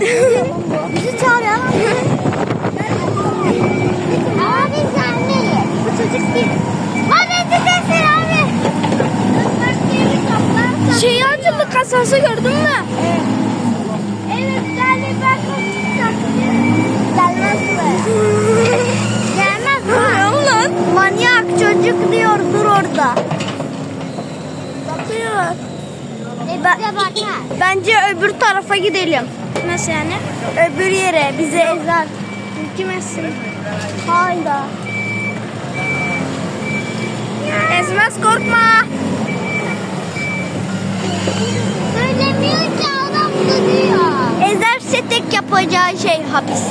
Bizi çağırıyor. Abi sen nereye? Bu çocuk değil. Bana tükesin abi. Şey açıldı kasası gördün mü? Çocuk diyor dur orada. Bakıyor. E, bakar. Bence öbür tarafa gidelim. Nasıl yani? Öbür yere bize ezer. Hükümetsin. Hayda. Ezmez korkma. Söylemiyor ki adam da diyor. Ezerse tek yapacağı şey hapis.